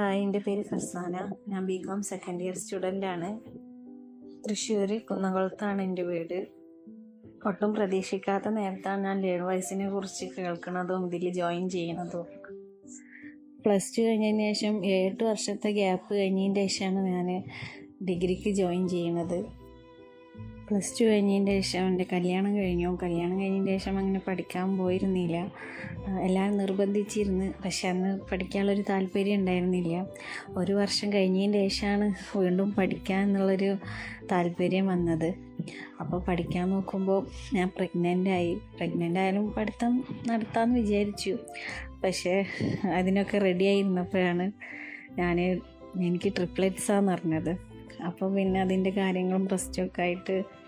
Hi എന്റെ പേര് ഫർസാന ഞാൻ B com second year student ആണ്. തൃശ്ശൂർ കുന്നംകുളത്താണ് എന്റെ വീട്. ഒട്ടും പ്രതീക്ഷിക്കാത്ത നേരത്താണ് ഞാൻ ലേൺ വയസ്സിനെ കുറിച്ച് കേൾക്കുന്നതും ഇതിൽ ജോയിൻ ചെയ്യുന്നതും. പ്ലസ് ടു കഴിഞ്ഞതിന് ശേഷം ഏഴെട്ട് വർഷത്തെ ഗ്യാപ്പ് കഴിഞ്ഞതിന്റെ ശേഷമാണ് ഞാൻ ഡിഗ്രിക്ക് ജോയിൻ ചെയ്യുന്നത്. പ്ലസ് ടു കഴിഞ്ഞതിന്റെ ശേഷം എന്റെ കല്യാണം കഴിഞ്ഞു. കല്യാണം കഴിഞ്ഞതിന്റെ ശേഷം അങ്ങനെ പഠിക്കാൻ പോയിരുന്നില്ല. എല്ലാവരും നിർബന്ധിച്ചിരുന്ന്. പക്ഷെ അന്ന് പഠിക്കാനുള്ളൊരു താല്പര്യം ഉണ്ടായിരുന്നില്ല. ഒരു വർഷം കഴിഞ്ഞതിന്റെ ശേഷമാണ് വീണ്ടും പഠിക്കാൻ എന്നുള്ളൊരു താല്പര്യം വന്നത്. അപ്പോൾ പഠിക്കാൻ നോക്കുമ്പോൾ ഞാൻ പ്രഗ്നന്റ് ആയി. പ്രഗ്നന്റ് ആയാലും പഠിത്തം നടത്താമെന്ന് വിചാരിച്ചു. പക്ഷേ അതിനൊക്കെ റെഡി ആയിരുന്നപ്പോഴാണ് ഞാൻ എനിക്ക് ട്രിപ്ലെറ്റ്സാന്ന് പറഞ്ഞത്. അപ്പോൾ പിന്നെ അതിന്റെ കാര്യങ്ങളും പ്രശ്നമൊക്കെ ആയിട്ട്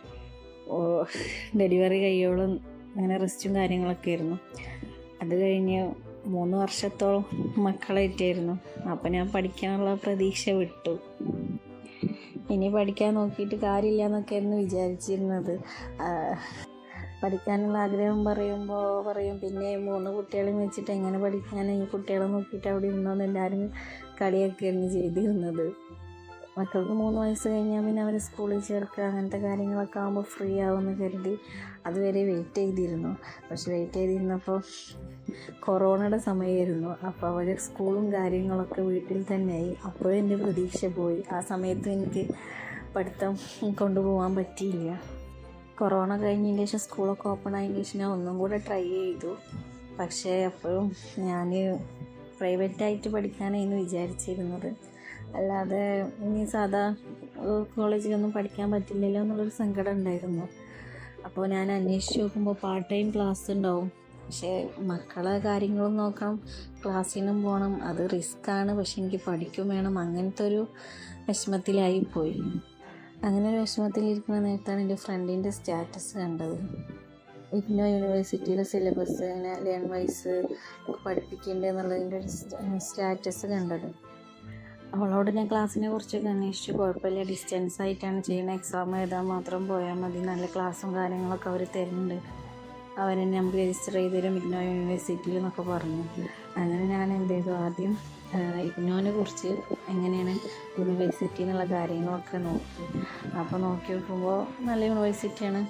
ഡെലിവറി കഴിയോളം അങ്ങനെ റെസ്റ്റും കാര്യങ്ങളൊക്കെ ആയിരുന്നു. അത് കഴിഞ്ഞ് മൂന്ന് വർഷത്തോളം മക്കളായിട്ടായിരുന്നു. അപ്പം ഞാൻ പഠിക്കാനുള്ള പ്രതീക്ഷ വിട്ടു. ഇനി പഠിക്കാൻ നോക്കിയിട്ട് കാര്യമില്ല എന്നൊക്കെയായിരുന്നു വിചാരിച്ചിരുന്നത്. പഠിക്കാനുള്ള ആഗ്രഹം പറയുമ്പോൾ പറയും പിന്നെ മൂന്ന് കുട്ടികളെയും വെച്ചിട്ട് എങ്ങനെ പഠിക്കാൻ ഈ കുട്ടികളെ നോക്കിയിട്ട് അവിടെ ഇരുന്നോന്ന് എല്ലാവരും കളിയൊക്കെയായിരുന്നു ചെയ്തിരുന്നത്. മക്കൾക്ക് മൂന്ന് വയസ്സ് കഴിഞ്ഞാൽ പിന്നെ അവരെ സ്കൂളിൽ ചേർക്കുക അങ്ങനത്തെ കാര്യങ്ങളൊക്കെ ആകുമ്പോൾ ഫ്രീ ആവുമെന്ന് കരുതി അതുവരെ വെയിറ്റ് ചെയ്തിരുന്നു. പക്ഷെ വെയിറ്റ് ചെയ്തിരുന്നപ്പോൾ കൊറോണയുടെ സമയമായിരുന്നു. അപ്പോൾ അവർ സ്കൂളും കാര്യങ്ങളൊക്കെ വീട്ടിൽ തന്നെയായി. അപ്പോഴും എന്റെ പ്രതീക്ഷ പോയി. ആ സമയത്ത് എനിക്ക് പഠിത്തം കൊണ്ടുപോകാൻ പറ്റിയില്ല. കൊറോണ കഴിഞ്ഞതിന് ശേഷം സ്കൂളൊക്കെ ഓപ്പൺ ആയതിന് ശേഷം ഞാൻ ഒന്നും കൂടെ ട്രൈ ചെയ്തു. പക്ഷേ അപ്പോഴും ഞാൻ പ്രൈവറ്റായിട്ട് പഠിക്കാനായിരുന്നു വിചാരിച്ചിരുന്നത്. അല്ലാതെ ഇനി സാധാ കോളേജിലൊന്നും പഠിക്കാൻ പറ്റില്ലല്ലോ എന്നുള്ളൊരു സങ്കടം ഉണ്ടായിരുന്നു. അപ്പോൾ ഞാൻ അന്വേഷിച്ച് നോക്കുമ്പോൾ പാർട്ട് ടൈം ക്ലാസ് ഉണ്ടാവും. പക്ഷേ മക്കളെ കാര്യങ്ങളും നോക്കണം ക്ലാസ്സിനും പോകണം അത് റിസ്ക്കാണ് പക്ഷെ എനിക്ക് പഠിക്കും വേണം. അങ്ങനത്തെ ഒരു വിഷമത്തിലായി പോയി അങ്ങനെ ഒരു വിഷമത്തിലിരിക്കുന്ന നേരത്താണ് എന്റെ ഫ്രണ്ടിന്റെ സ്റ്റാറ്റസ് കണ്ടത്. ഇഗ്നോ യൂണിവേഴ്സിറ്റിയിലെ സിലബസ് ലേൺ വൈസ് പഠിപ്പിക്കേണ്ടത് എന്നുള്ളതിന്റെ ഒരു സ്റ്റാറ്റസ് കണ്ടത്. അവളോട് ഞാൻ ക്ലാസ്സിനെ കുറിച്ചൊക്കെ അന്വേഷിച്ചു കുഴപ്പമില്ല ഡിസ്റ്റൻസ് ആയിട്ടാണ് ചെയ്യുന്നത്. എക്സാം എഴുതാൻ മാത്രം പോയാൽ മതി. നല്ല ക്ലാസ്സും കാര്യങ്ങളൊക്കെ അവർ തരുന്നുണ്ട്. അവരെന്നെ നമുക്ക് രജിസ്റ്റർ ചെയ്ത് തരും. ഇഗ്നോ യൂണിവേഴ്സിറ്റിയിൽ എന്നൊക്കെ പറഞ്ഞു. അങ്ങനെ ഞാൻ എന്ത് ചെയ്തു? ആദ്യം ഇഗ്നോനെ കുറിച്ച് എങ്ങനെയാണ് യൂണിവേഴ്സിറ്റി എന്നുള്ള കാര്യങ്ങളൊക്കെ നോക്കി. അപ്പോൾ നോക്കി നോക്കുമ്പോൾ നല്ല യൂണിവേഴ്സിറ്റിയാണ്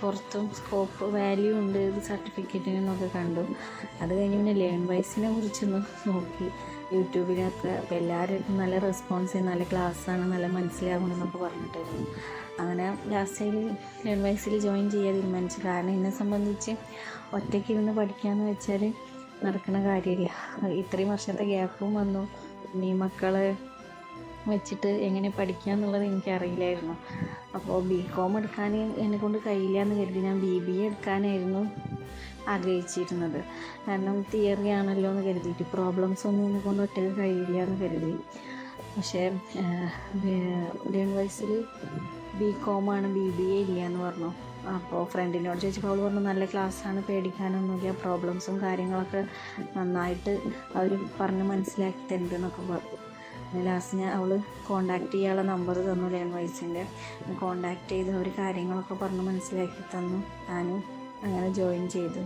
പുറത്തും സ്കോപ്പ് വാല്യൂ ഉണ്ട്. സർട്ടിഫിക്കറ്റിനൊക്കെ കണ്ടു. അത് കഴിഞ്ഞ് പിന്നെ ലേൺ വൈസിനെ കുറിച്ചൊന്ന് നോക്കി. യൂട്യൂബിലൊക്കെ അപ്പോൾ എല്ലാവരും നല്ല റെസ്പോൺസ് നല്ല ക്ലാസ്സാണ് നല്ല മനസ്സിലാകുമെന്നൊക്കെ പറഞ്ഞിട്ടായിരുന്നു. അങ്ങനെ ലാസ്റ്റ് ലേൺ വൈസിൽ ജോയിൻ ചെയ്യാൻ തീരുമാനിച്ചു. കാരണം എന്നെ സംബന്ധിച്ച് ഒറ്റയ്ക്ക് ഇരുന്ന് പഠിക്കാന്ന് വെച്ചാൽ നടക്കുന്ന കാര്യമില്ല. ഇത്രയും വർഷത്തെ ഗ്യാപ്പും വന്നു. ഇനി മക്കളെ വെച്ചിട്ട് എങ്ങനെ പഠിക്കുക എന്നുള്ളത് എനിക്കറിയില്ലായിരുന്നു. അപ്പോൾ ബി കോം എടുക്കാൻ എന്നെ കൊണ്ട് കഴിയില്ല എന്ന് കരുതി ഞാൻ ബി ബി എ എടുക്കാനായിരുന്നു ആഗ്രഹിച്ചിരുന്നത്. കാരണം തിയറി ആണല്ലോ എന്ന് കരുതിയിട്ട് പ്രോബ്ലംസ് ഒന്നും എന്നെ കൊണ്ട് ഒറ്റയ്ക്ക് കഴിയില്ല എന്ന് കരുതി. പക്ഷേ ലേൺ വൈസിൽ ബി കോമാണ് ബി ബി എ ഇല്ല എന്ന് പറഞ്ഞു. അപ്പോൾ ഫ്രണ്ടിനോട് ചോദിച്ചപ്പോൾ അവൾ പറഞ്ഞു നല്ല ക്ലാസ്സാണ് പേടിക്കാനൊന്നുമില്ല പ്രോബ്ലംസും കാര്യങ്ങളൊക്കെ നന്നായിട്ട് അവർ പറഞ്ഞ് മനസ്സിലാക്കി തരുന്നുണ്ട് എന്നൊക്കെ പറഞ്ഞു ലാസ്റ്റ് ഞാൻ അവൾ കോണ്ടാക്ട് ചെയ്യാനുള്ള നമ്പർ തന്നു ലേൺ വൈസിന്റെ കോണ്ടാക്ട് ചെയ്ത് അവർ കാര്യങ്ങളൊക്കെ പറഞ്ഞ് മനസ്സിലാക്കി തന്നു. ഞാനും അങ്ങനെ ജോയിൻ ചെയ്തു.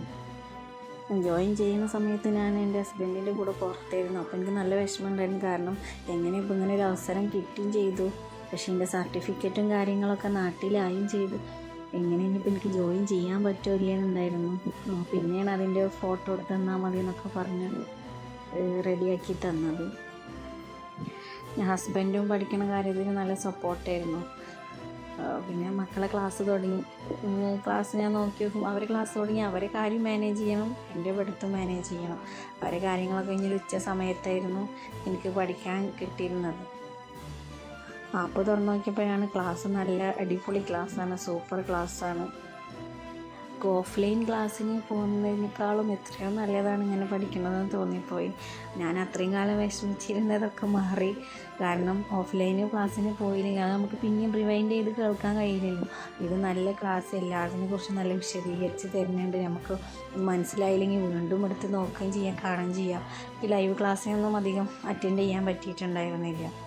ജോയിൻ ചെയ്യുന്ന സമയത്ത് ഞാൻ എന്റെ ഹസ്ബൻഡിന്റെ കൂടെ പുറത്തായിരുന്നു. അപ്പോൾ എനിക്ക് നല്ല വിഷമമുണ്ടായിരുന്നു. കാരണം എങ്ങനെ ഇപ്പോൾ ഇങ്ങനെ ഒരു അവസരം കിട്ടുകയും ചെയ്തു. പക്ഷേ എന്റെ സർട്ടിഫിക്കറ്റും കാര്യങ്ങളൊക്കെ നാട്ടിലായും ചെയ്തു. എങ്ങനെ ഇനിയിപ്പോൾ എനിക്ക് ജോയിൻ ചെയ്യാൻ പറ്റുമോ ഇല്ലെന്നുണ്ടായിരുന്നു ആ, പിന്നെയാണ് അതിന്റെ ഫോട്ടോ എടുത്ത് തന്നാൽ മതി എന്നൊക്കെ പറഞ്ഞ് റെഡിയാക്കി തന്നത്. ഹസ്ബൻഡും പഠിക്കുന്ന കാര്യത്തിൽ നല്ല സപ്പോർട്ടായിരുന്നു പിന്നെ മക്കളെ ക്ലാസ് തുടങ്ങി. ക്ലാസ് ഞാൻ നോക്കി നോക്കും അവർ ക്ലാസ് തുടങ്ങി അവരെ കാര്യം മാനേജ് ചെയ്യണം എന്റെ പഠിത്തം മാനേജ് ചെയ്യണം. അവരെ കാര്യങ്ങളൊക്കെ കഴിഞ്ഞൊരു ഉച്ച സമയത്തായിരുന്നു എനിക്ക് പഠിക്കാൻ കിട്ടിയിരുന്നത്. ആപ്പ് തുറന്നു നോക്കിയപ്പോഴാണ് ക്ലാസ് നല്ല അടിപൊളി ക്ലാസ്സാണ് സൂപ്പർ ക്ലാസ്സാണ് ഓഫ്ലൈൻ ക്ലാസ്സിന് പോകുന്നതിനേക്കാളും എത്രയോ നല്ലതാണ് ഇങ്ങനെ പഠിക്കണതെന്ന് തോന്നിപ്പോയി. ഞാൻ അത്രയും കാലം വിഷമിച്ചിരുന്നതൊക്കെ മാറി. കാരണം ഓഫ്ലൈന് ക്ലാസ്സിന് പോയില്ലെങ്കിൽ അത് നമുക്ക് പിന്നെയും റിവൈൻഡ് ചെയ്ത് കേൾക്കാൻ കഴിയില്ലല്ലോ. ഇത് നല്ല ക്ലാസ് എല്ലാത്തിനെ കുറിച്ച് നല്ല വിശദീകരിച്ച് തരുന്നുണ്ട്. നമുക്ക് മനസ്സിലായില്ലെങ്കിൽ വീണ്ടും എടുത്ത് നോക്കുകയും ചെയ്യാം കാണുകയും ചെയ്യാം. ഈ ലൈവ് ക്ലാസ്സിനൊന്നും അധികം അറ്റൻഡ് ചെയ്യാൻ പറ്റിയിട്ടുണ്ടായിരുന്നില്ല.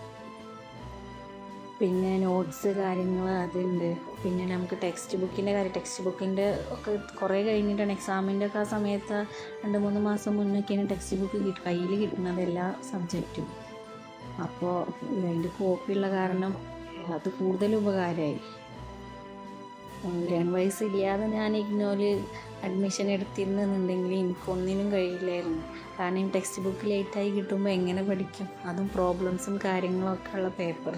പിന്നെ നോട്ട്സ് കാര്യങ്ങൾ അതുണ്ട്. പിന്നെ നമുക്ക് ടെക്സ്റ്റ് ബുക്കിന്റെ കാര്യം ടെക്സ്റ്റ് ബുക്കിന്റെ ഒക്കെ കുറേ കഴിഞ്ഞിട്ടാണ് എക്സാമിന്റെ ഒക്കെ ആ സമയത്ത് രണ്ട് മൂന്ന് മാസം മുന്നൊക്കെയാണ് ടെക്സ്റ്റ് ബുക്ക് കയ്യിൽ കിട്ടുന്നത് എല്ലാ സബ്ജക്റ്റും അപ്പോൾ അതിന്റെ കോപ്പിയുള്ള കാരണം അത് കൂടുതൽ ഉപകാരമായി ലേൺ വൈസ് ഇല്ലാതെ ഞാൻ ഇഗ്നോൽ അഡ്മിഷൻ എടുത്തിരുന്നെന്നുണ്ടെങ്കിൽ എനിക്കൊന്നിനും കഴിയില്ലായിരുന്നു. കാരണം ടെക്സ്റ്റ് ബുക്ക് ലേറ്റായി കിട്ടുമ്പോൾ എങ്ങനെ പഠിക്കും? അതും പ്രോബ്ലംസും കാര്യങ്ങളൊക്കെ ഉള്ള പേപ്പർ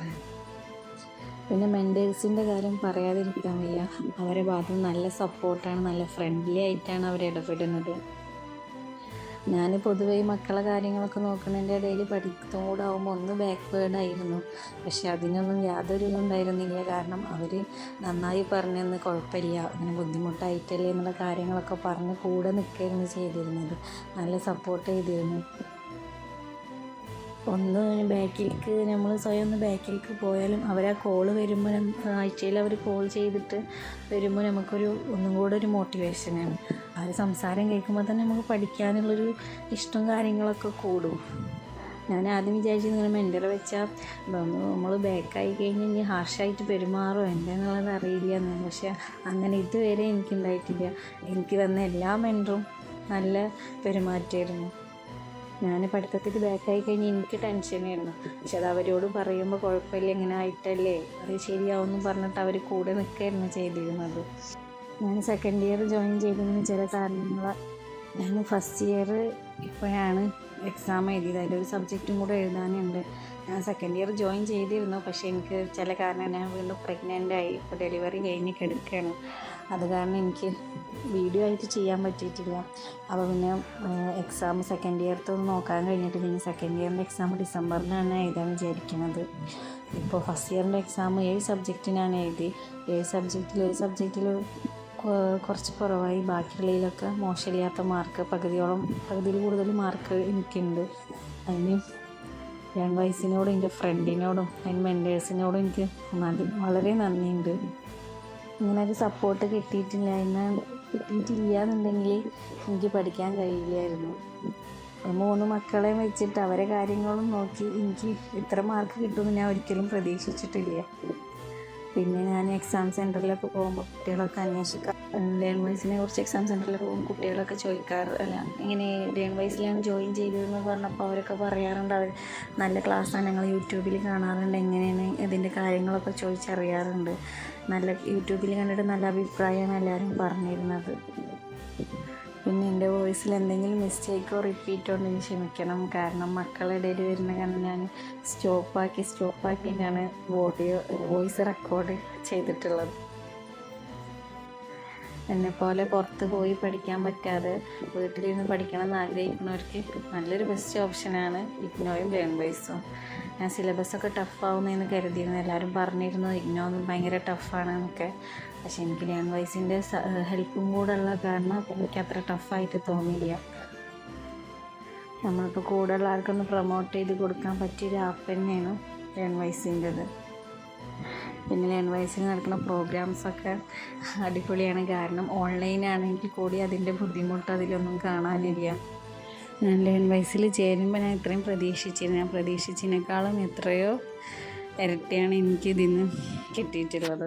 പിന്നെ മെന്റേഴ്സിന്റെ കാര്യം പറയാതിരിക്കാൻ വയ്യ. അവരെ ഭാഗത്ത് നല്ല സപ്പോർട്ടാണ് നല്ല ഫ്രണ്ട്ലി ആയിട്ടാണ് അവർ ഇടപെടുന്നത്. ഞാൻ പൊതുവേ മക്കളെ കാര്യങ്ങളൊക്കെ നോക്കുന്നതിന്റെ ഇടയിൽ പഠിത്തോടാവുമ്പോൾ ഒന്ന് ബാക്ക്വേർഡ് ആയിരുന്നു. പക്ഷെ അതിനൊന്നും യാതൊരു ഉണ്ടായിരുന്നില്ല. കാരണം അവർ നന്നായി പറഞ്ഞെന്ന് കുഴപ്പമില്ല. അങ്ങനെ ബുദ്ധിമുട്ടായിട്ടല്ലേ എന്നുള്ള കാര്യങ്ങളൊക്കെ പറഞ്ഞ് കൂടെ നിൽക്കുകയായിരുന്നു ചെയ്തിരുന്നത്. നല്ല സപ്പോർട്ട് ചെയ്തിരുന്നു. ഒന്ന് ബാക്കിലേക്ക് നമ്മൾ സ്വയം ഒന്ന് ബാക്കിലേക്ക് പോയാലും അവർ ആ കോൾ വരുമ്പോൾ ആഴ്ചയിൽ അവർ കോൾ ചെയ്തിട്ട് വരുമ്പോൾ നമുക്കൊരു ഒന്നും കൂടെ ഒരു മോട്ടിവേഷനാണ് അവർ സംസാരം കേൾക്കുമ്പോൾ തന്നെ നമുക്ക് പഠിക്കാനുള്ളൊരു ഇഷ്ടം കാര്യങ്ങളൊക്കെ കൂടും. ഞാൻ ആദ്യം വിചാരിച്ചു ഇങ്ങനെ മെന്റൽ വെച്ചാൽ നമ്മൾ ബാക്കായി കഴിഞ്ഞ് ഇനി ഹാർഷായിട്ട് പെരുമാറോ എന്താണെന്നുള്ളത് അറിയില്ല എന്ന് പക്ഷെ അങ്ങനെ ഇതുവരെ എനിക്കുണ്ടായിട്ടില്ല. എനിക്ക് തന്ന എല്ലാ മെന്ററും നല്ല പെരുമാറ്റമായിരുന്നു. ഞാൻ പഠിത്തത്തിൽ ബാക്കായി കഴിഞ്ഞ് എനിക്ക് ടെൻഷനായിരുന്നു പക്ഷെ അത് അവരോട് പറയുമ്പോൾ കുഴപ്പമില്ല ഇങ്ങനെ ആയിട്ടല്ലേ? അത് ശരിയാവുമെന്ന് പറഞ്ഞിട്ട് അവർ കൂടെ നിൽക്കുകയായിരുന്നു ചെയ്തിരുന്നത്. ഞാൻ സെക്കൻഡ് ഇയർ ജോയിൻ ചെയ്തതിന് ചില കാരണങ്ങൾ ഞാൻ ഫസ്റ്റ് ഇയർ ഇപ്പോഴാണ് എക്സാം എഴുതിയത്. ഒരു സബ്ജക്റ്റും കൂടെ എഴുതാനുണ്ട്. ഞാൻ സെക്കൻഡ് ഇയർ ജോയിൻ ചെയ്തിരുന്നു. പക്ഷേ എനിക്ക് ചില കാരണം ഞാൻ വീണ്ടും പ്രഗ്നന്റ് ആയി. ഇപ്പോൾ ഡെലിവറി കഴിഞ്ഞ് കിടക്കുകയാണ്. അത് കാരണം എനിക്ക് വീഡിയോ ആയിട്ട് ചെയ്യാൻ പറ്റിയിട്ടില്ല. അപ്പോൾ പിന്നെ എക്സാം സെക്കൻഡ് ഇയർത്തെ തൊന്ന് നോക്കാൻ കഴിഞ്ഞിട്ട് പിന്നെ സെക്കൻഡ് ഇയറിന്റെ എക്സാം ഡിസംബറിലാണ് എഴുതാൻ വിചാരിക്കുന്നത് ഇപ്പോൾ ഫസ്റ്റ് ഇയറിന്റെ എക്സാം ഏഴ് സബ്ജക്റ്റിനാണ് എഴുതി. ഏഴ് സബ്ജക്റ്റിൽ ഒരു സബ്ജക്റ്റിൽ കുറച്ച് കുറവായി. ബാക്കിയുള്ളതിലൊക്കെ മോശമില്ലാത്ത മാർക്ക് പകുതിയോളം പകുതിയിൽ കൂടുതൽ മാർക്ക് എനിക്കുണ്ട്. അതിന് ഞാൻ വയസ്സിനോടും എന്റെ ഫ്രണ്ടിനോടും എന്റെ മെന്റേഴ്സിനോടും എനിക്ക് വളരെ നന്ദിയുണ്ട്. ഇങ്ങനെ ഒരു സപ്പോർട്ട് കിട്ടിയിട്ടില്ല. എന്ന് കിട്ടിയിട്ടില്ല എന്നുണ്ടെങ്കിൽ എനിക്ക് പഠിക്കാൻ കഴിയില്ലായിരുന്നു. മൂന്ന് മക്കളെ വെച്ചിട്ട് അവരെ കാര്യങ്ങളും നോക്കി എനിക്ക് ഇത്ര മാർക്ക് കിട്ടുമെന്ന് ഞാൻ ഒരിക്കലും പ്രതീക്ഷിച്ചിട്ടില്ല. പിന്നെ ഞാൻ എക്സാം സെന്ററിലൊക്കെ പോകുമ്പോൾ കുട്ടികളൊക്കെ അന്വേഷിക്കാം ലേൺ വൈസിനെ കുറിച്ച് എക്സാം സെന്ററിലൊക്കെ പോകുമ്പോൾ കുട്ടികളൊക്കെ ചോദിക്കാറ് അല്ല ഇങ്ങനെ ലേൺ വൈസിലാണ് ജോയിൻ ചെയ്തതെന്ന് പറഞ്ഞപ്പോൾ അവരൊക്കെ പറയാറുണ്ട്. അവർ നല്ല ക്ലാസ്സാണ് ഞങ്ങൾ യൂട്യൂബിൽ കാണാറുണ്ട് എങ്ങനെയാണ് ഇതിന്റെ കാര്യങ്ങളൊക്കെ ചോദിച്ചറിയാറുണ്ട്. നല്ല യൂട്യൂബിൽ കണ്ടിട്ട് നല്ല അഭിപ്രായമാണ് എല്ലാവരും പറഞ്ഞിരുന്നത്. പിന്നെ എന്റെ വോയിസിൽ എന്തെങ്കിലും മിസ്റ്റേക്കോ റിപ്പീറ്റോ ഉണ്ടെങ്കിൽ ക്ഷമിക്കണം. കാരണം മക്കളുടെ ഇടയിൽ വരുന്ന കാരണം ഞാൻ സ്റ്റോപ്പാക്കി സ്റ്റോപ്പാക്കിയിട്ടാണ് ഓഡിയോ വോയിസ് റെക്കോർഡ് ചെയ്തിട്ടുള്ളത്. എന്നെപ്പോലെ പുറത്ത് പോയി പഠിക്കാൻ പറ്റാതെ വീട്ടിലിരുന്ന് പഠിക്കണം എന്ന് ആഗ്രഹിക്കുന്നവർക്ക് നല്ലൊരു ബെസ്റ്റ് ഓപ്ഷനാണ് ഇഗ്നോയും ലേൺ ബേസും ഞാൻ സിലബസൊക്കെ ടഫാവുന്നതെന്ന് കരുതിയിരുന്നു. എല്ലാവരും പറഞ്ഞിരുന്നു ഇഗ്നോ ഭയങ്കര ടഫാണ് എന്നൊക്കെ പക്ഷെ എനിക്ക് ലേൺ വൈസിന്റെ ഹെൽപ്പും കൂടെ ഉള്ള കാരണം എനിക്ക് അത്ര ടഫായിട്ട് തോന്നിയില്ല. നമ്മളിപ്പോൾ കൂടുതൽ ആൾക്കൊന്ന് പ്രൊമോട്ട് ചെയ്ത് കൊടുക്കാൻ പറ്റിയൊരു ആപ്പ് തന്നെയാണ് ലേൺ വൈസിന്റെത് പിന്നെ ലേൺ വൈസിൽ നടക്കുന്ന പ്രോഗ്രാംസൊക്കെ അടിപൊളിയാണ്. കാരണം ഓൺലൈനാണെങ്കിൽ കൂടി അതിന്റെ ബുദ്ധിമുട്ട് അതിലൊന്നും കാണാനില്ല. വൈസിൽ ചേരുമ്പോൾ ഞാൻ ഇത്രയും പ്രതീക്ഷിച്ചിരുന്നു. ഞാൻ പ്രതീക്ഷിച്ചതിനേക്കാളും എത്രയോ ഇരട്ടിയാണ് എനിക്ക് കിട്ടിയിട്ടുള്ളത്.